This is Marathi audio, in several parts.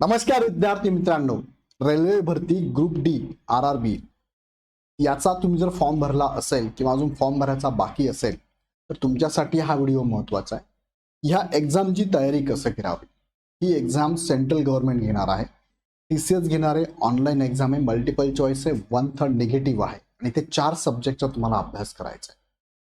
नमस्कार विद्यार्थी मित्रांनो. रेल्वे भरती group D R R B याचा तुम्ही जर फॉर्म भरला असेल किंवा अजून फॉर्म भरायचा बाकी असेल तर तुमच्यासाठी हा व्हिडिओ महत्त्वाचा आहे. ह्या एक्झामची तयारी कसं करावी? ही एक्झाम सेंट्रल गव्हर्नमेंट घेणार आहे. टी सी एस घेणारे ऑनलाईन एक्झाम आहे. मल्टिपल चॉईस आहे. वन थर्ड निगेटिव्ह आहे. आणि ते चार सब्जेक्टचा तुम्हाला अभ्यास करायचा आहे.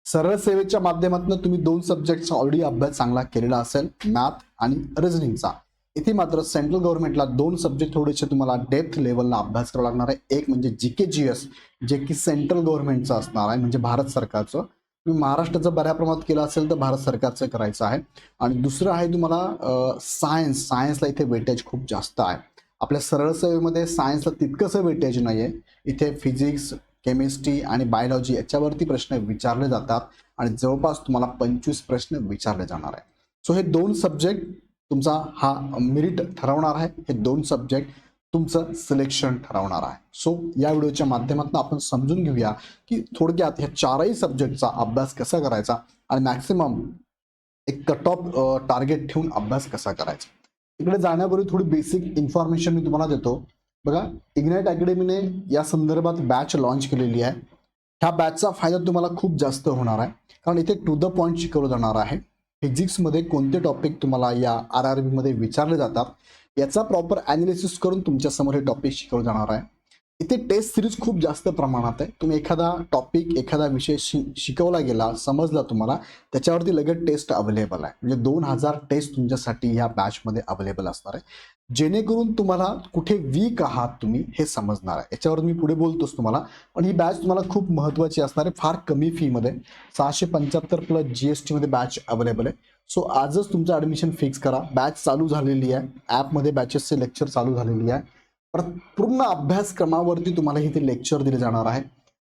सरळ सेवेच्या माध्यमातून तुम्ही दोन सब्जेक्टचा ऑलरेडी अभ्यास चांगला केलेला असेल. मॅथ आणि रिझनिंगचा इथे मात्र सेंट्रल गव्हर्नमेंटला दोन सब्जेक्ट थोडेसे तुम्हाला डेप्थ लेवलला अभ्यास करावा लागणार आहे. एक म्हणजे जी के जी एस जे की सेंट्रल गव्हर्नमेंटचं असणार आहे म्हणजे भारत सरकारचं. तुम्ही महाराष्ट्राचं बऱ्या प्रमाणात केलं असेल तर भारत सरकारचं करायचं आहे. आणि दुसरं आहे तुम्हाला सायन्स सायन्सला इथे वेटेज खूप जास्त आहे. आपल्या सरळ सेवेमध्ये सायन्सला तितकंसं वेटेज नाही आहे इथे फिजिक्स केमिस्ट्री आणि बायोलॉजी याच्यावरती प्रश्न विचारले जातात. आणि जवळपास तुम्हाला पंचवीस प्रश्न विचारले जाणार आहे. सो हे दोन सब्जेक्ट तुमचा हा मेरिट ठरवणार आहे. हे दोन सब्जेक्ट तुमचं सिलेक्शन ठरवणार आहे. सो या व्हिडिओच्या माध्यमातून आपण समजून घेऊया की थोडक्यात ह्या चारही सब्जेक्टचा अभ्यास कसा करायचा आणि मॅक्सिमम एक कट ऑफ टार्गेट ठेवून अभ्यास कसा करायचा. इकडे जाण्यापूर्वी थोडी बेसिक इन्फॉर्मेशन मी तुम्हाला देतो. बघा इग्नाइट अकॅडमीने या संदर्भात बॅच लॉन्च केलेली आहे. ह्या बॅचचा फायदा तुम्हाला खूप जास्त होणार आहे. कारण इथे टू द पॉईंट शिकवलं जाणार आहे. फिजिक्समध्ये कोणते टॉपिक तुम्हाला या आर आर बीमध्ये विचारले जातात याचा प्रॉपर ॲनालिसिस करून तुमच्यासमोर हे टॉपिक शिकवलं जाणार आहे. इथे टेस्ट सिरीज खूप जास्त प्रमाणात आहे. तुम्ही एखादा टॉपिक एखादा विषय शि शिकवला गेला समजला तुम्हाला त्याच्यावरती लगेच टेस्ट अवेलेबल आहे. म्हणजे दोन हजार टेस्ट तुमच्यासाठी ह्या बॅचमध्ये अवेलेबल असणार आहे. जेणेकरून तुम्हाला कुठे वीक आहात तुम्ही हे समजणार आहे. याच्यावर मी पुढे बोलतोच तुम्हाला. पण ही बॅच तुम्हाला खूप महत्त्वाची असणार आहे. फार कमी फीमध्ये सहाशे पंच्याहत्तर प्लस जी एस टीमध्ये बॅच अवेलेबल आहे. सो आजच तुमचं ॲडमिशन फिक्स करा. बॅच चालू झालेली आहे. ॲपमध्ये बॅचेसचे लेक्चर चालू झालेली आहे. पूर्ण अभ्यासक्रमावरती तुम्हाला इथे लेक्चर दिले जाणार आहे.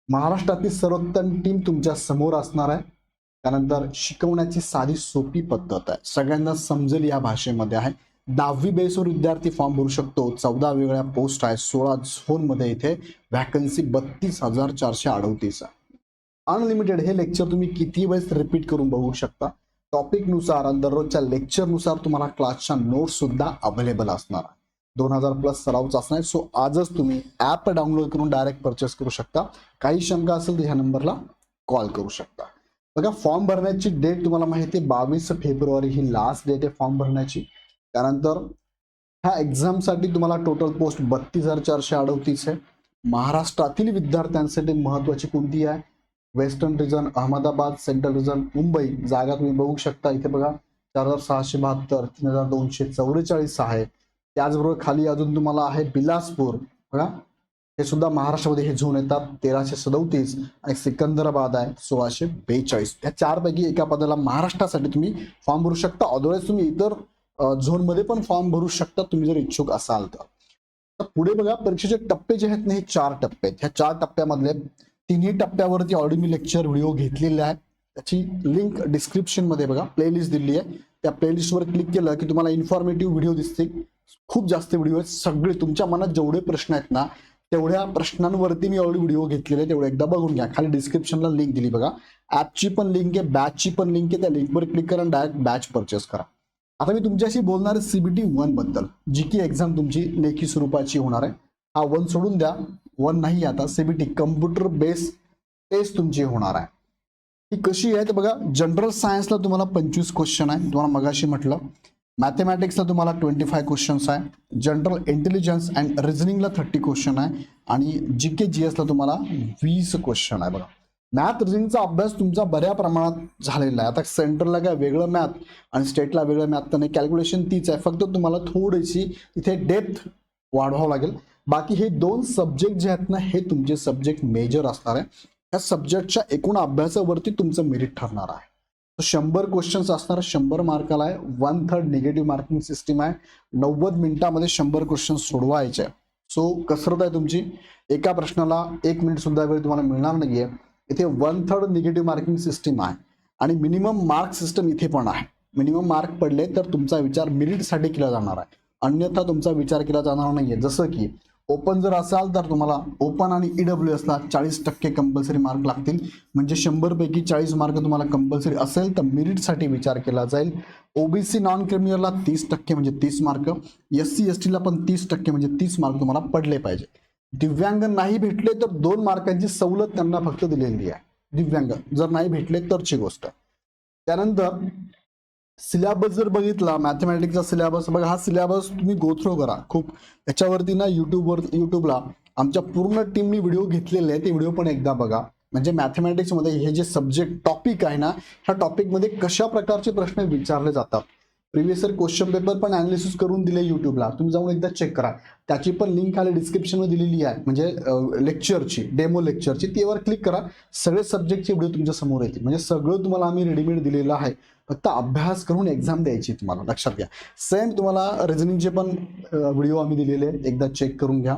महाराष्ट्रातील सर्वोत्तम टीम तुमच्यासमोर असणार आहे. त्यानंतर शिकवण्याची साधी सोपी पद्धत आहे. सगळ्यांना समजेल या भाषेमध्ये आहे. दहावी बेसवर विद्यार्थी फॉर्म भरू शकतो. चौदा वेगळ्या पोस्ट आहे. सोळा झोनमध्ये इथे व्हॅकन्सी बत्तीस हजार चारशे अडतीस आहे. अनलिमिटेड हे लेक्चर तुम्ही किती वेळेस रिपीट करून बघू शकता. टॉपिकनुसार आणि दररोजच्या लेक्चरनुसार तुम्हाला क्लासच्या नोट्ससुद्धा अवेलेबल असणार आहे. दोन हजार प्लस सरावच असणार सो आजच तुम्ही ॲप डाउनलोड करून डायरेक्ट परचेस करू शकता. काही शंका असेल तर ह्या नंबरला कॉल करू शकता. बघा फॉर्म भरण्याची डेट तुम्हाला माहिती आहे बावीस फेब्रुवारी ही लास्ट डेट आहे फॉर्म भरण्याची. त्यानंतर ह्या एक्झामसाठी तुम्हाला टोटल पोस्ट बत्तीस हजार चारशे अडतीस आहे. महाराष्ट्रातील विद्यार्थ्यांसाठी महत्त्वाची कोणती आहे? Western region Ahmedabad central region Mumbai. जागा तुम्ही बघू शकता. इथे बघा चार हजार सहाशे बहात्तर तीन हजार दोनशे चौवेचाळीस आहे. त्याचबरोबर खाली अजून तुम्हाला आहे बिलासपूर बघा. हे सुद्धा महाराष्ट्रामध्ये हे झोन येतात तेराशे सदोतीस आणि सिकंदराबाद आहे सोळाशे बेचाळीस. या चारपैकी एका पदाला महाराष्ट्रासाठी तुम्ही फॉर्म भरू शकता. अदरवाईज तुम्ही इतर झोनमध्ये पण फॉर्म भरू शकता तुम्ही जर इच्छुक असाल तर. पुढे बघा परीक्षेचे टप्पे जे आहेत ना हे चार टप्पे आहेत. ह्या चार टप्प्यामधले तिन्ही टप्प्यावरती ऑलरेडी मी लेक्चर व्हिडिओ घेतलेले आहे त्याची लिंक डिस्क्रिप्शनमध्ये बघा प्लेलिस्ट दिली आहे. त्या प्लेलिस्टवर क्लिक केलं की तुम्हाला इन्फॉर्मेटिव्ह व्हिडिओ दिसतील. खूप जास्त व्हिडिओ आहेत. सगळे तुमच्या मनात जेवढे प्रश्न आहेत ना तेवढ्या प्रश्नांवरती मी ऑलरेडी व्हिडिओ घेतलेले तेवढे एकदा बघून घ्या. खाली डिस्क्रिप्शनला लिंक दिली बघा. ॲपची पण लिंक आहे बॅचची पण लिंक आहे. त्या लिंकवर क्लिक करा डायरेक्ट बॅच परचेस करा. आता मी तुमच्याशी बोलणार आहे सीबीटी वनबद्दल. जी की एक्झाम तुमची लेखी स्वरूपाची होणार आहे. हा वन सोडून द्या. वन नाही आता. सीबीटी कम्प्युटर बेस टेस्ट तुमची होणार आहे. ती कशी आहे? तर बघा जनरल सायन्सला तुम्हाला पंचवीस क्वेश्चन आहे. तुम्हाला मगाशी म्हटलं. मॅथमॅटिक्सला तुम्हाला ट्वेंटी फाय क्वेश्चन्स आहे जनरल इंटेलिजन्स अँड रिझनिंगला थर्टी क्वेश्चन आहे. आणि जी के जी एसला तुम्हाला वीस क्वेश्चन आहे बघा. मॅथ रिझनिंगचा अभ्यास तुमचा बऱ्या प्रमाणात झालेला आहे. आता सेंट्रलला काय वेगळं मॅथ आणि स्टेटला वेगळं मॅथ तर नाही. कॅल्क्युलेशन तीच आहे. फक्त तुम्हाला थोडीशी इथे डेप्थ वाढवावं लागेल. बाकी हे दोन सब्जेक्ट जे आहेत ना हे तुमचे सब्जेक्ट मेजर असणार आहे. ह्या सब्जेक्टच्या एकूण अभ्यासावरती तुमचं मेरिट ठरणार आहे. तर शंभर क्वेश्चन्स असणार शंभर मार्काला आहे one third negative marking system आहे. नव्वद मिनिटामध्ये शंभर क्वेश्चन सोडवायचे. आहे सो कसरत आहे तुमची? एका प्रश्नाला एक मिनिट सुद्धा वेळ तुम्हाला मिळणार नाहीये. इथे one third negative marking system आहे. आणि मिनिमम मार्क सिस्टम इथे पण आहे. मिनिमम मार्क पडले तर तुमचा विचार मेरिटसाठी केला जाणार आहे. अन्यथा तुमचा विचार केला जाणार नाहीये. जसं की ओपन जर असाल तर तुम्हाला ओपन आणि ईडब्ल्यू एसला चाळीस टक्के कंपल्सरी मार्क लागतील. म्हणजे शंभरपैकी चाळीस मार्क तुम्हाला कंपल्सरी असेल तर मेरिटसाठी विचार केला जाईल. ओबीसी नॉन क्रिमिनलला तीस टक्के म्हणजे तीस मार्क एस सी एस टीला पण तीस टक्के म्हणजे तीस मार्क तुम्हाला पडले पाहिजे. दिव्यांग नाही भेटले तर दोन मार्कांची सवलत त्यांना फक्त दिलेली आहे. दिव्यांग जर नाही भेटले तरची गोष्ट. त्यानंतर सिलेबस जर बघितला मॅथमॅटिक्सचा सिलेबस बघा हा सिलेबस तुम्ही गोथ्रो करा खूप. याच्यावरती ना यूट्यूबवर यूट्यूबला आमच्या पूर्ण टीमनी व्हिडिओ घेतलेले आहे ते व्हिडिओ पण एकदा बघा. म्हणजे मॅथमॅटिक्समध्ये हे जे सब्जेक्ट टॉपिक आहे ना ह्या टॉपिकमध्ये कशा प्रकारचे प्रश्न विचारले जातात? प्रिव्हियस इयर क्वेश्चन पेपर पण अनालिसिस करून दिले यूट्यूबला तुम्ही जाऊन एकदा चेक करा. त्याची पण लिंक खाली डिस्क्रिप्शनमध्ये दिलेली आहे. म्हणजे लेक्चरची डेमो लेक्चरची तेवर क्लिक करा. सगळे सब्जेक्टचे व्हिडिओ तुमच्यासमोर येतील. म्हणजे सगळं तुम्हाला आम्ही रेडीमेड दिलेलं आहे. फक्त अभ्यास करून एक्झाम द्यायची तुम्हाला लक्षात घ्या. सेम तुम्हाला रिझनिंगचे पण व्हिडिओ आम्ही दिलेले आहेत. एकदा चेक करून घ्या.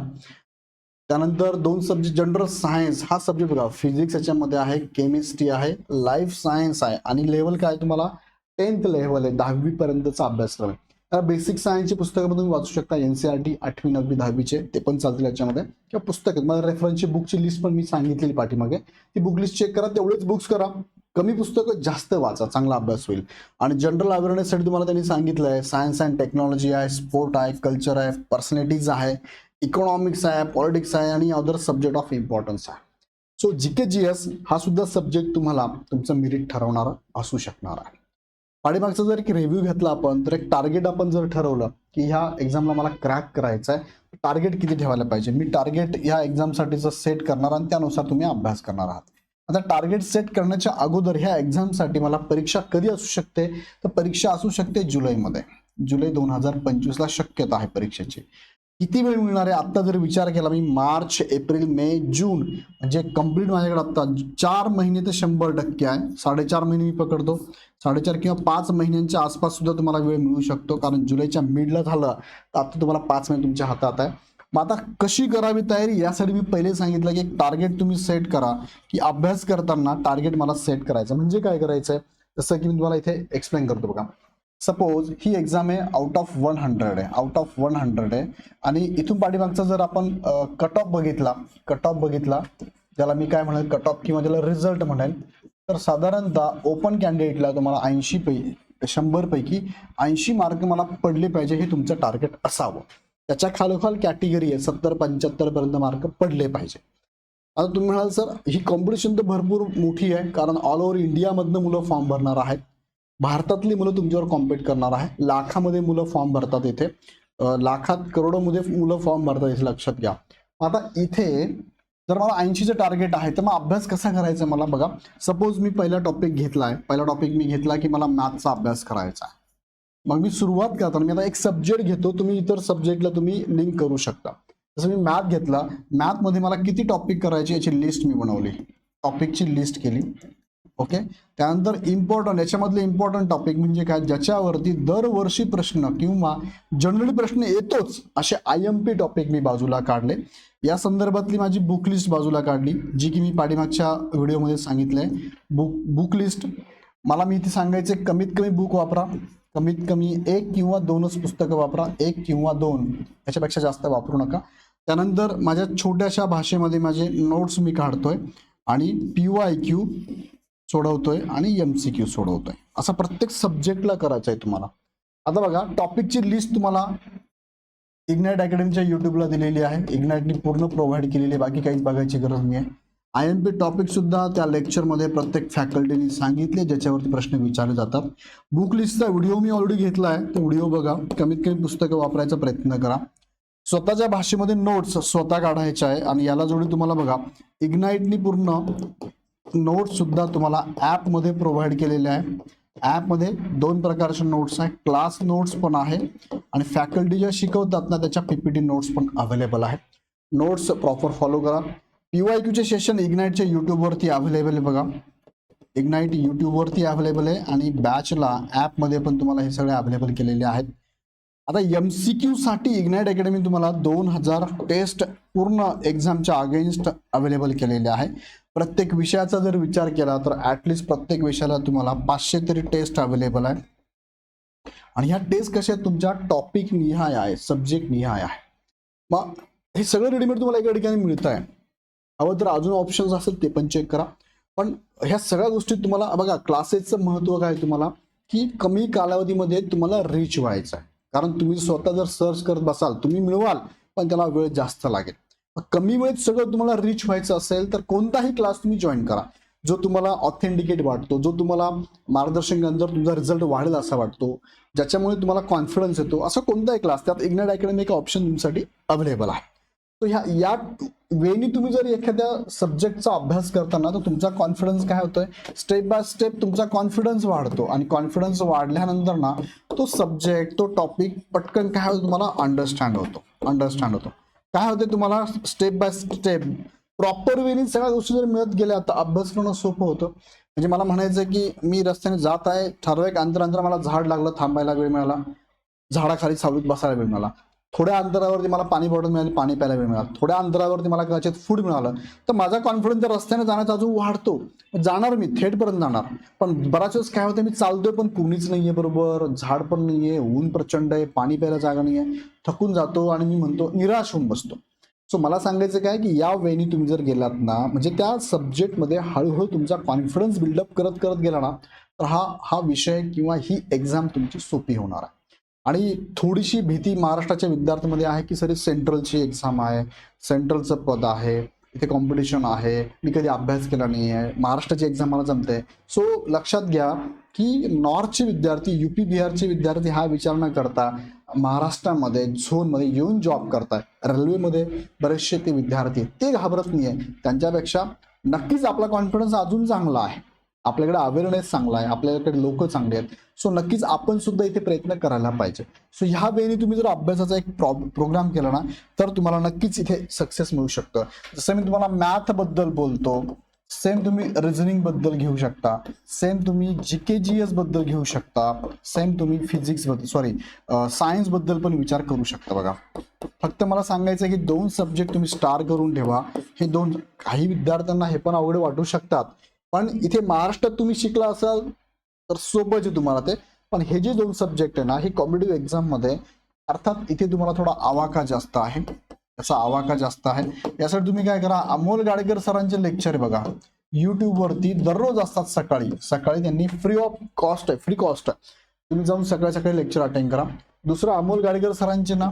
त्यानंतर दोन सब्जेक्ट जनरल सायन्स हा सब्जेक्ट बघा. फिजिक्स याच्यामध्ये आहे केमिस्ट्री आहे लाईफ सायन्स आहे. आणि लेवल काय तुम्हाला? टेन्थ लेवल आहे दहावीपर्यंतचा अभ्यासक्रम आहे. तर बेसिक सायन्सची पुस्तकं तुम्ही वाचू शकता. एन सी आर टी आठवी नववी दहावीचे ते पण चालतील याच्यामध्ये. किंवा पुस्तक मला रेफरन्सची बुकची लिस्ट पण मी सांगितलेली पाठीमागे. ती बुक लिस्ट चेक करा तेवढेच बुक्स करा. कमी पुस्तकं जास्त वाचा चांगला अभ्यास होईल. आणि जनरल अवेअरनेससाठी तुम्हाला त्यांनी सांगितलं आहे सायन्स अँड टेक्नॉलॉजी आहे स्पोर्ट आहे कल्चर आहे पर्सनॅलिटीज आहे इकॉनॉमिक्स आहे पॉलिटिक्स आहे आणि अदर सब्जेक्ट ऑफ इम्पॉर्टन्स आहे. So G K G S हा सुद्धा सब्जेक्ट तुम्हाला तुमचं मेरिट ठरवणारा असू शकणार आहे. पाठीमागचा जर एक रिव्ह्यू घेतला आपण तर एक टार्गेट आपण जर ठरवलं की ह्या एक्झामला मला क्रॅक करायचं आहे टार्गेट किती ठेवायला पाहिजे? मी टार्गेट ह्या एक्झामसाठीचं सेट करणार आणि त्यानुसार तुम्ही अभ्यास करणार आहात. आता टार्गेट सेट करण्याच्या अगोदर ह्या एक्झामसाठी मला परीक्षा कधी असू शकते? तर परीक्षा असू शकते जुलैमध्ये. जुलै दोन हजार पंचवीसला शक्यता आहे परीक्षेची. किती वेळ मिळणार आहे? आत्ता जर विचार केला मी मार्च एप्रिल मे जून म्हणजे कंप्लीट माझ्याकडे आत्ता चार महिने तर शंभर टक्के आहे. साडेचार महिने मी पकडतो. साडेचार किंवा पाच महिन्यांच्या आसपास सुद्धा तुम्हाला वेळ मिळू शकतो. कारण जुलैच्या मिडला झालं तर आत्ता तुम्हाला पाच महिने तुमच्या हातात आहे. मग आता कशी करावी तयारी? यासाठी मी पहिले सांगितलं की एक टार्गेट तुम्ही सेट करा. की अभ्यास करताना टार्गेट मला सेट करायचं. म्हणजे काय करायचं आहे जसं की मी तुम्हाला इथे एक्सप्लेन करतो बघा. सपोज ही एक्झाम आहे आउट ऑफ वन हंड्रेड आहे. आउट ऑफ वन हंड्रेड आहे. आणि इथून पाठीमागचा जर आपण कट ऑफ बघितला कट ऑफ बघितला ज्याला मी काय म्हणेल कट ऑफ किंवा ज्याला रिझल्ट म्हणेल तर साधारणतः ओपन कॅन्डिडेटला तुम्हाला ऐंशी पै शंभरपैकी ऐंशी मार्क मला पडले पाहिजे हे तुमचं टार्गेट असावं. त्याच्या खालोखाल कॅटेगरी आहे. सत्तर पंच्याहत्तर पर्यंत मार्क पडले पाहिजे. आता तुम्ही म्हणाल सर ही कॉम्पिटिशन तर भरपूर मोठी आहे. कारण ऑल ओव्हर इंडियामधनं मुलं फॉर्म भरणार आहेत. भारतातली मुलं तुमच्यावर कॉम्पिट करणार आहे लाखामध्ये मुलं फॉर्म भरतात इथे. लाखात करोडोमध्ये मुलं फॉर्म भरतात इथे. लक्षात घ्या. आता इथे जर मला ऐंशीचं टार्गेट आहे तर मग अभ्यास कसा करायचा मला बघा. सपोज मी पहिला टॉपिक घेतलाय पहिला टॉपिक मी घेतला की मला मॅथचा अभ्यास करायचा आहे. मग मी सुरुवात करताना मी आता एक सब्जेक्ट घेतो तुम्ही इतर सब्जेक्टला तुम्ही लिंक करू शकता. जसं मी मॅथ घेतला मॅथमध्ये मला किती टॉपिक करायचे याची लिस्ट मी बनवली. टॉपिकची लिस्ट केली. ओके त्यानंतर इम्पॉर्टंट याच्यामधले इम्पॉर्टंट टॉपिक म्हणजे काय? ज्याच्यावरती दरवर्षी प्रश्न किंवा जनरली प्रश्न येतोच असे आय एम पी टॉपिक मी बाजूला काढले. या संदर्भातली माझी बुक लिस्ट बाजूला काढली जी की मी पाठीमागच्या व्हिडिओमध्ये सांगितलंय. बुक बुक लिस्ट मला मी इथे सांगायचे कमीत कमी बुक वापरा. कमीत कमी एक किंवा दोनच पुस्तकं वापरा. एक किंवा दोन. याच्यापेक्षा जास्त वापरू नका. त्यानंतर माझ्या छोट्याशा भाषेमध्ये माझे नोट्स मी काढतोय आणि पी वाय क्यू सोडवतोय आणि एम सी क्यू सोडवतोय. असा प्रत्येक सब्जेक्टला करायचं आहे तुम्हाला. आता बघा टॉपिकची लिस्ट तुम्हाला इग्नाइट अकॅडमीच्या युट्यूबला दिलेली आहे. इग्नाइटनी पूर्ण प्रोव्हाइड केलेली आहे. बाकी काहीच बघायची गरज नाही आहे आय एम पी टॉपिकसुद्धा त्या लेक्चरमध्ये प्रत्येक फॅकल्टीने सांगितले ज्याच्यावरती प्रश्न विचारले जातात. बुक लिस्टचा व्हिडिओ मी ऑलरेडी घेतला आहे तो व्हिडिओ बघा. कमीत कमी पुस्तकं वापरायचा प्रयत्न करा. स्वतःच्या भाषेमध्ये नोट्स स्वतः काढायच्या आहे आणि याला जोडी तुम्हाला बघा. इग्नाईटनी पूर्ण नोट्ससुद्धा तुम्हाला ॲपमध्ये प्रोव्हाइड केलेले आहे. ॲपमध्ये दोन प्रकारचे नोट्स आहे. क्लास नोट्स पण आहे. आणि फॅकल्टी ज्या शिकवतात ना त्याच्या पीपीटी नोट्स पण अवेलेबल आहेत. नोट्स प्रॉपर फॉलो करा. पीवाय क्यूचे सेशन इग्नाईटच्या यूट्यूबवरती अवेलेबल आहे बघा. इग्नाईट यूट्यूबवरती अवेलेबल आहे आणि बॅचला ॲपमध्ये पण तुम्हाला हे सगळे अवेलेबल केलेले आहेत. आता एम सी क्यू साठी अकॅडमी तुम्हाला दोन हजार टेस्ट पूर्ण एक्झामच्या अगेन्स्ट अवेलेबल केलेले आहे. प्रत्येक विषयाचा जर विचार केला तर ॲटलिस्ट प्रत्येक विषयाला तुम्हाला पाचशे तरी टेस्ट अवेलेबल आहे आणि ह्या टेस्ट कशा तुमच्या टॉपिक निहाय आहे सब्जेक्ट निहाय आहे. मग हे सगळं रेडीमेड तुम्हाला एका ठिकाणी मिळत आहे हवं तर अजून ऑप्शन्स असेल ते पण चेक करा. पण ह्या सगळ्या गोष्टी तुम्हाला बघा क्लासेसचं महत्त्व काय आहे तुम्हाला? की कमी कालावधीमध्ये तुम्हाला रीच व्हायचं आहे. कारण तुम्ही स्वतः जर सर्च करत बसाल तुम्ही मिळवाल पण त्याला वेळ जास्त लागेल. कमी वेळेत सगळं तुम्हाला रीच व्हायचं असेल तर कोणताही क्लास तुम्ही जॉईन करा. जो तुम्हाला ऑथेंटिकेट वाटतो जो तुम्हाला मार्गदर्शन जर तुमचा रिझल्ट वाढेल असा वाटतो ज्याच्यामुळे तुम्हाला कॉन्फिडन्स येतो असा कोणताही क्लास त्यात इग्नाइट अकॅडमी एक ऑप्शन तुमच्यासाठी अवेलेबल आहे. ह्या या वेळी तुम्ही जर एखाद्या सब्जेक्टचा अभ्यास करताना तर तुमचा कॉन्फिडन्स काय होतोय? स्टेप बाय स्टेप तुमचा कॉन्फिडन्स वाढतो. आणि कॉन्फिडन्स वाढल्यानंतर ना तो सब्जेक्ट तो टॉपिक पटकन काय होतो तुम्हाला? अंडरस्टँड होतो. अंडरस्टँड होतो. काय होते तुम्हाला? स्टेप बाय स्टेप प्रॉपर वेने सगळ्या गोष्टी जर मिळत गेल्या तर अभ्यास करणं सोपं होतं. म्हणजे मला म्हणायचं की मी रस्त्याने जात आहे ठराविक अंतर अंतर मला झाड लागलं थांबायला वेळ मिळाला. झाडाखाली सावलीत बसायला वेळ मिळाला. थोड्या अंतरावरती मला पाणी बॉटल मिळाली पाणी प्यायला वेळ मिळाला. थोड्या अंतरावरती मला कदाचित फूड मिळालं. तर माझा कॉन्फिडन्स तर रस्त्याने जाण्याचा अजून वाढतो. जाणार मी थेटपर्यंत जाणार. पण बराच वेळेस काय होतं मी चालतोय पण कोणीच नाहीये बरोबर झाड पण नाहीये ऊन प्रचंड आहे पाणी प्यायला जागा नाहीये. थकून जातो आणि मी म्हणतो निराश होऊन बसतो. सो मला सांगायचं काय की या वेळी तुम्ही जर गेलात ना म्हणजे त्या सब्जेक्टमध्ये हळूहळू तुमचा कॉन्फिडन्स बिल्डअप करत करत गेला ना तर हा हा विषय किंवा ही एक्झाम तुमची सोपी होणार आहे. आणि थोडीशी भीती महाराष्ट्राच्या विद्यार्थ्यांमध्ये आहे की सर सेंट्रलची एक्झाम आहे सेंट्रलचं पद आहे इथे कॉम्पिटिशन आहे मी कधी अभ्यास केला नाही आहे महाराष्ट्राची एक्झाम मला जमते सो लक्षात घ्या की नॉर्थचे विद्यार्थी यू पी बिहारचे विद्यार्थी हा विचार न करता महाराष्ट्रामध्ये झोनमध्ये येऊन जॉब करतात रेल्वेमध्ये बरेचसे ते विद्यार्थी आहेत. ते घाबरत नाही आहे त्यांच्यापेक्षा नक्कीच आपला कॉन्फिडन्स अजून चांगला आहे. आपल्याकडे अवेअरनेस चांगला आहे आपल्याकडे लोक चांगले आहेत. सो नक्कीच आपण सुद्धा इथे प्रयत्न करायला पाहिजे. सो ह्या वेळी तुम्ही जर अभ्यासाचा एक प्रोग्राम केला ना तर तुम्हाला नक्कीच इथे सक्सेस मिळू शकतं. जसं मी तुम्हाला मॅथबद्दल बोलतो सेम तुम्ही रिझनिंगबद्दल घेऊ शकता. सेम तुम्ही जी के जी एसबद्दल घेऊ शकता. सेम तुम्ही फिजिक्सबद्दल सॉरी सायन्सबद्दल पण विचार करू शकता बघा. फक्त मला सांगायचं आहे की दोन सब्जेक्ट तुम्ही स्टार करून ठेवा. हे दोन काही विद्यार्थ्यांना हे पण अवघड वाटू शकतात. पण इथे महाराष्ट्रात तुम्ही शिकला असाल तर सोपंच तुम्हाला ते. पण हे जे दोन सब्जेक्ट आहे ना हे कॉम्पिटेटिव्ह एक्झाममध्ये अर्थात इथे तुम्हाला थोडा आवाका जास्त आहे. याचा आवाका जास्त आहे. यासाठी तुम्ही काय करा अमोल गाडेकर सरांचे लेक्चर बघा. युट्यूबवरती दररोज असतात सकाळी. सकाळी त्यांनी फ्री ऑफ कॉस्ट आहे फ्री कॉस्ट आहे तुम्ही जाऊन सकाळी सकाळी लेक्चर अटेंड करा. दुसरं अमोल गाडेकर सरांचे ना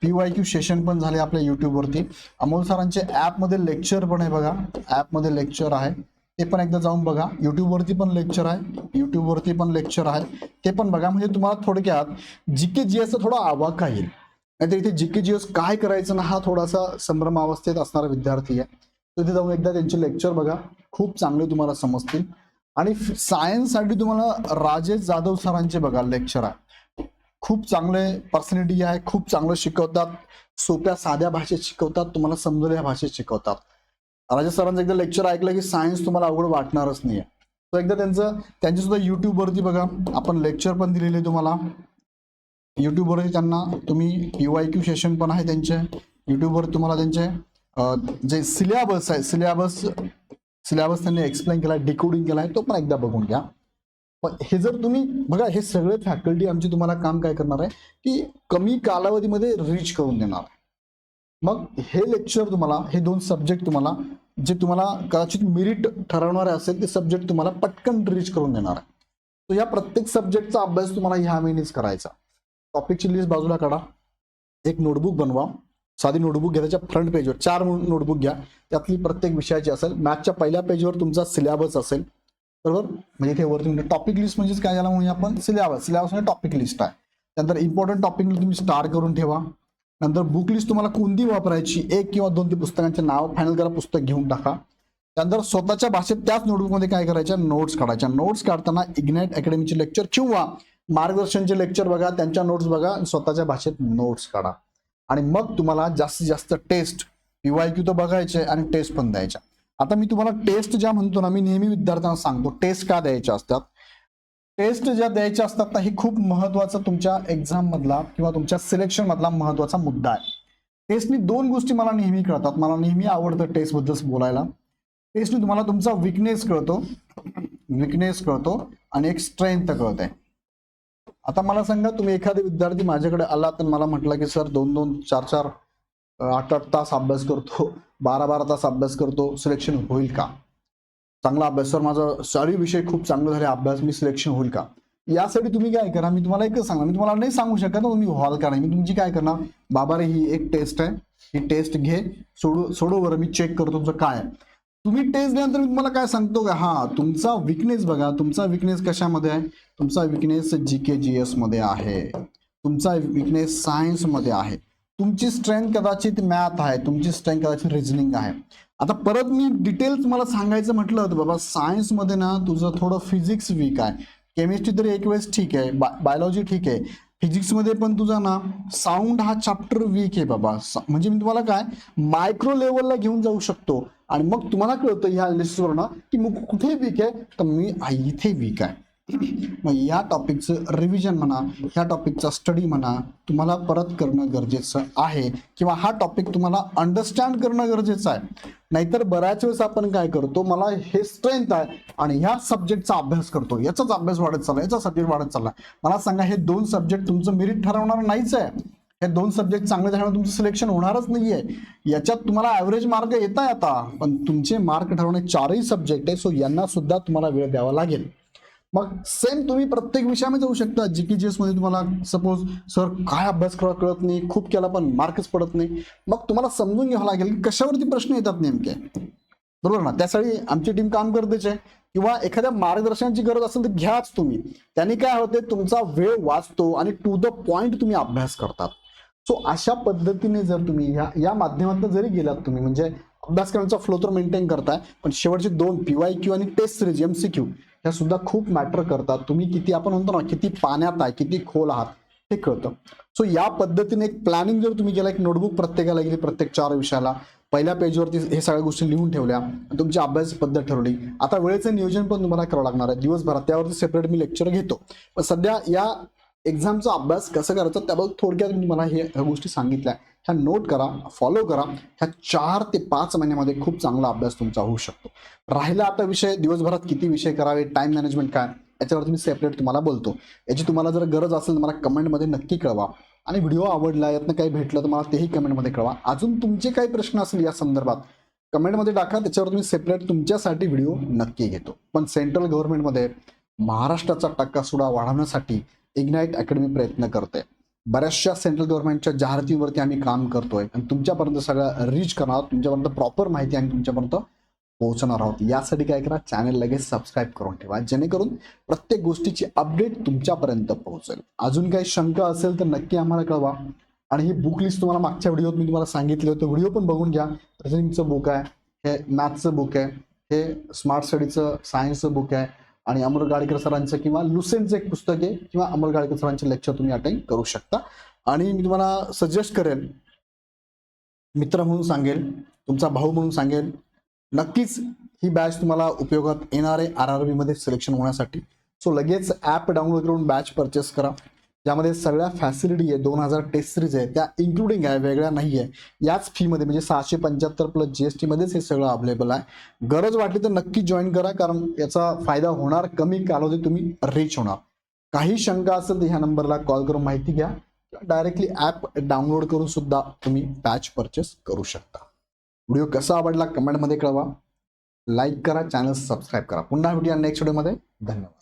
पी वाय क्यू सेशन पण झाले आपल्या युट्यूबवरती अमोल सरांचे ॲपमध्ये लेक्चर पण आहे बघा. ॲपमध्ये लेक्चर आहे. ते पण एकदा जाऊन बघा. युट्यूबवरती पण लेक्चर आहे. युट्यूबवरती पण लेक्चर आहे. ते पण बघा. म्हणजे तुम्हाला थोडक्यात जी के जी एसचा थोडा आवाका येईल नाहीतर इथे जी के जी एस काय करायचं ना हा थोडासा संभ्रम अवस्थेत असणारा विद्यार्थी आहे. तिथे जाऊन एकदा त्यांचे लेक्चर बघा. खूप चांगले तुम्हाला समजतील. आणि सायन्ससाठी तुम्हाला राजेश जाधव सरांचे बघा लेक्चर आहे. खूप चांगले पर्सनॅलिटी आहे. खूप चांगलं शिकवतात. सोप्या साध्या भाषेत शिकवतात. तुम्हाला समजेल या भाषेत शिकवतात. राजा सरांचं एकदा लेक्चर ऐकलं की सायन्स तुम्हाला अवघड वाटणारच नाही तर एकदा त्यांचं त्यांची सुद्धा युट्यूबवरती बघा. आपण लेक्चर पण दिलेले तुम्हाला. युट्यूबवरती त्यांना तुम्ही यू आय क्यू सेशन पण आहे त्यांचे. युट्यूबवर तुम्हाला त्यांचे जे सिलेबस आहे सिलेबस सिलेबस त्यांनी एक्सप्लेन केला डिकोडिंग केला आहे तो पण एकदा बघून घ्या. पण हे जर तुम्ही बघा हे सगळे फॅकल्टी आमची तुम्हाला काम काय करणार आहे? की कमी कालावधीमध्ये रीच करून देणार आहे. मग हे लेक्चर तुम्हाला हे दोन सब्जेक्ट तुम्हाला जे तुम्हाला कदाचित मेरिट ठरवणारे असेल ते सब्जेक्ट तुम्हाला पटकन रीच करून देणार आहे. तर या प्रत्येक सब्जेक्टचा अभ्यास तुम्हाला ह्या महिनेच करायचा. टॉपिकची लिस्ट बाजूला काढा. एक नोटबुक बनवा. साधी नोटबुक घ्या त्याच्या फ्रंट पेजवर चार नोटबुक घ्या. त्यातली प्रत्येक विषयाची असेल. मॅथच्या पहिल्या पेजवर तुमचा सिलेबस असेल. बरोबर? म्हणजे इथे वरती म्हणजे टॉपिक लिस्ट म्हणजेच काय झाला म्हणूया आपण? सिलेबस सिलेबस म्हणजे टॉपिक लिस्ट आहे. त्यानंतर इम्पॉर्टंट टॉपिक तुम्ही स्टार करून ठेवा. नंतर बुक लिस्ट तुम्हाला कोणती वापरायची? एक किंवा दोन तीन पुस्तकांचे नाव फायनल करा पुस्तक घेऊन टाका. त्यानंतर स्वतःच्या भाषेत त्याच नोटबुकमध्ये काय करायच्या? नोट्स काढायच्या. नोट्स काढताना इग्नाइट अकॅडमीचे लेक्चर किंवा मार्गदर्शनचे लेक्चर बघा त्यांच्या नोट्स बघा आणि स्वतःच्या भाषेत नोट्स काढा. आणि मग तुम्हाला जास्तीत जास्त टेस्ट पीवाय क्यू तर बघायचे आणि टेस्ट पण द्यायच्या. आता मी तुम्हाला टेस्ट ज्या म्हणतो ना मी नेहमी विद्यार्थ्यांना सांगतो टेस्ट का द्यायच्या असतात? टेस्ट ज्या द्यायच्या असतात ना ही खूप महत्त्वाचा तुमच्या एक्झाम मधला किंवा तुमच्या सिलेक्शन मधला महत्त्वाचा मुद्दा आहे. टेस्टनी दोन गोष्टी मला नेहमी कळतात. मला नेहमी आवडतं टेस्टबद्दल बोलायला. टेस्टनी तुम्हाला तुमचा विकनेस कळतो. विकनेस कळतो आणि एक स्ट्रेंथ कळते. आता मला सांगा तुम्ही एखादे विद्यार्थी माझ्याकडे आला तर मला म्हटलं की सर दोन दोन चार चार आठ आठ तास अभ्यास करतो. बारा बारा तास अभ्यास करतो. सिलेक्शन होईल का? चांगला अभ्यास सर माझा सारी विषय खूप चांगला झाले. अभ्यास मी सिलेक्शन होईल का? यासाठी तुम्ही काय करा? मी तुम्हाला एकच सांगणार. मी तुम्हाला नाही सांगू शकत ना तुम्ही व्हाल का नाही. मी तुमची काय करणार? बाबा रे ही एक टेस्ट आहे. ही टेस्ट घे. सोडू सोडो बरं. मी चेक करतो तुमचं काय आहे. तुम्ही टेस्ट दिल्यानंतर मी तुम्हाला काय सांगतो का? हा तुमचा विकनेस बघा. तुमचा विकनेस कशामध्ये आहे? तुमचा विकनेस जी के जी एसमध्ये आहे. तुमचा विकनेस सायन्समध्ये आहे. तुमची स्ट्रेंथ कदाचित मॅथ आहे तुमची स्ट्रेंथ कदाचित रिझनिंग आहे. आता परत मी डिटेल्स मला सांगायचं म्हटलं तर बाबा सायन्समध्ये ना तुझं थोडं फिजिक्स वीक आहे. केमिस्ट्री तरी एक वेळेस ठीक आहे बायोलॉजी ठीक आहे. फिजिक्समध्ये पण तुझा ना साऊंड हा चॅप्टर वीक आहे बाबा. म्हणजे मी तुम्हाला काय मायक्रो लेवलला घेऊन जाऊ शकतो. आणि मग तुम्हाला कळतं ह्या लिस्टवरनं की मग कुठे वीक आहे? तर मी इथे वीक आहे. मग या टॉपिकचं रिव्हिजन म्हणा ह्या टॉपिकचा स्टडी म्हणा तुम्हाला परत करणं गरजेचं आहे. किंवा हा टॉपिक तुम्हाला अंडरस्टँड करणं गरजेचं आहे. नाहीतर बऱ्याच वेळेस आपण काय करतो मला हे स्ट्रेंथ आहे आणि ह्या सब्जेक्टचा अभ्यास करतो. याचाच अभ्यास वाढत चालला याचा सब्जेक्ट वाढत चालला मला सांगा हे दोन सब्जेक्ट तुमचं मेरिट ठरवणार नाहीच आहे. हे दोन सब्जेक्ट चांगले झाल्यामुळे तुमचं सिलेक्शन होणारच नाही आहे याच्यात तुम्हाला ॲव्हरेज मार्क येत आहे आता पण तुमचे मार्क ठरवणे चारही सब्जेक्ट आहे सो यांना सुद्धा तुम्हाला वेळ द्यावा लागेल. मग सेम तुम्ही प्रत्येक विषयामध्ये जाऊ शकता. जी के जी एसमध्ये तुम्हाला सपोज सर काय अभ्यास करा कळत नाही खूप केला पण मार्कच पडत नाही. मग तुम्हाला समजून घ्यावं लागेल की कशावरती प्रश्न येतात नेमके. बरोबर ना? त्यासाठी आमची टीम काम करतेच आहे. किंवा एखाद्या मार्गदर्शनाची गरज असेल तर घ्याच तुम्ही. त्याने काय होते? तुमचा वेळ वाचतो आणि टू द पॉइंट तुम्ही अभ्यास करतात. सो अशा पद्धतीने जर तुम्ही या या माध्यमातून जरी गेलात तुम्ही म्हणजे अभ्यासक्रमाचा फ्लो तर मेंटेन करताय पण शेवटचे दोन पीवाय क्यू आणि test series MCQ C Q ह्या सुद्धा खूप मॅटर करतात. तुम्ही किती आपण म्हणतो ना किती पाण्यात आहे किती खोल आहात हे कळतं. सो या पद्धतीने एक प्लॅनिंग जर तुम्ही केला एक नोटबुक प्रत्येकाला गेली प्रत्येक चार विषयाला पहिल्या पेजवरती हे सगळ्या गोष्टी लिहून ठेवल्या तुमची अभ्यास पद्धत ठरवली. आता वेळेचं नियोजन पण तुम्हाला करावं लागणार आहे. दिवसभरात त्यावरती सेपरेट मी लेक्चर घेतो. पण सध्या या एक्झामचा अभ्यास कसं करायचा त्याबद्दल थोडक्यात मी तुम्हाला हे ह्या गोष्टी सांगितल्या. ह्या नोट करा फॉलो करा. ह्या चार ते पाच महिन्यामध्ये खूप चांगला अभ्यास तुमचा होऊ शकतो. राहिला आता विषय दिवसभरात किती विषय करावे टाइम मॅनेजमेंट काय? याच्यावरती मी सेपरेट तुम्हाला बोलतो. याची तुम्हाला जर गरज असेल तर मला कमेंटमध्ये नक्की कळवा. आणि व्हिडिओ आवडला यातनं काही भेटलं तर मला तेही कमेंटमध्ये कळवा. अजून तुमचे काही प्रश्न असेल या संदर्भात कमेंटमध्ये टाका. त्याच्यावर तुम्ही सेपरेट तुमच्यासाठी व्हिडिओ नक्की घेतो. पण सेंट्रल गव्हर्नमेंटमध्ये महाराष्ट्राचा टक्कासुडा वाढवण्यासाठी इग्नाईट अकॅडमी प्रयत्न करते बऱ्याचशा सेंट्रल गव्हर्नमेंटच्या जाहिरातीवरती आम्ही काम करतोय. आणि तुमच्यापर्यंत सगळं रीच करणार आहोत. तुमच्यापर्यंत प्रॉपर माहिती आम्ही तुमच्यापर्यंत पोहोचणार आहोत. यासाठी काय करा चॅनल लगेच सबस्क्राईब करून ठेवा. जेणेकरून प्रत्येक गोष्टीची अपडेट तुमच्यापर्यंत पोहोचेल. अजून काही शंका असेल तर नक्की आम्हाला कळवा. आणि ही बुक लिस्ट तुम्हाला मागच्या व्हिडिओत मी तुम्हाला सांगितले होते. व्हिडिओ पण बघून घ्या. रिझनिंगचं बुक आहे. हे मॅथचं बुक आहे. हे स्मार्ट स्टडीचं सायन्सचं बुक आहे. आणि अमर गाडकर सरांचं किंवा लुसेनचं एक पुस्तक आहे किंवा अमर गाडीकर सरांचे लेक्चर तुम्ही अटेंड करू शकता. आणि मी तुम्हाला सजेस्ट करेन मित्र म्हणून सांगेल तुमचा भाऊ म्हणून सांगेल नक्कीच ही बॅच तुम्हाला उपयोगात येणार आहे आर आर बीमध्ये सिलेक्शन होण्यासाठी. सो लगेच ॲप डाउनलोड करून बॅच परचेस करा. ज्यामध्ये सगळ्या फॅसिलिटी आहे दोन हजार टेस्ट सिरीज आहे त्या इन्क्लुडिंग आहे वेगळ्या नाही आहे याच फीमध्ये म्हणजे सहाशे पंच्याहत्तर प्लस जी एस टीमध्येच हे सगळं अवेलेबल आहे. गरज वाटली तर नक्की जॉईन करा कारण याचा फायदा होणार कमी कालावधी तुम्ही रीच होणार. काही शंका असेल तर ह्या नंबरला कॉल करून माहिती घ्या. डायरेक्टली ॲप डाउनलोड करून सुद्धा तुम्ही बॅच परचेस करू शकता. व्हिडिओ कसा आवडला कमेंटमध्ये कळवा. लाईक करा चॅनल सबस्क्राईब करा. पुन्हा भेटूया नेक्स्ट व्हिडिओमध्ये धन्यवाद.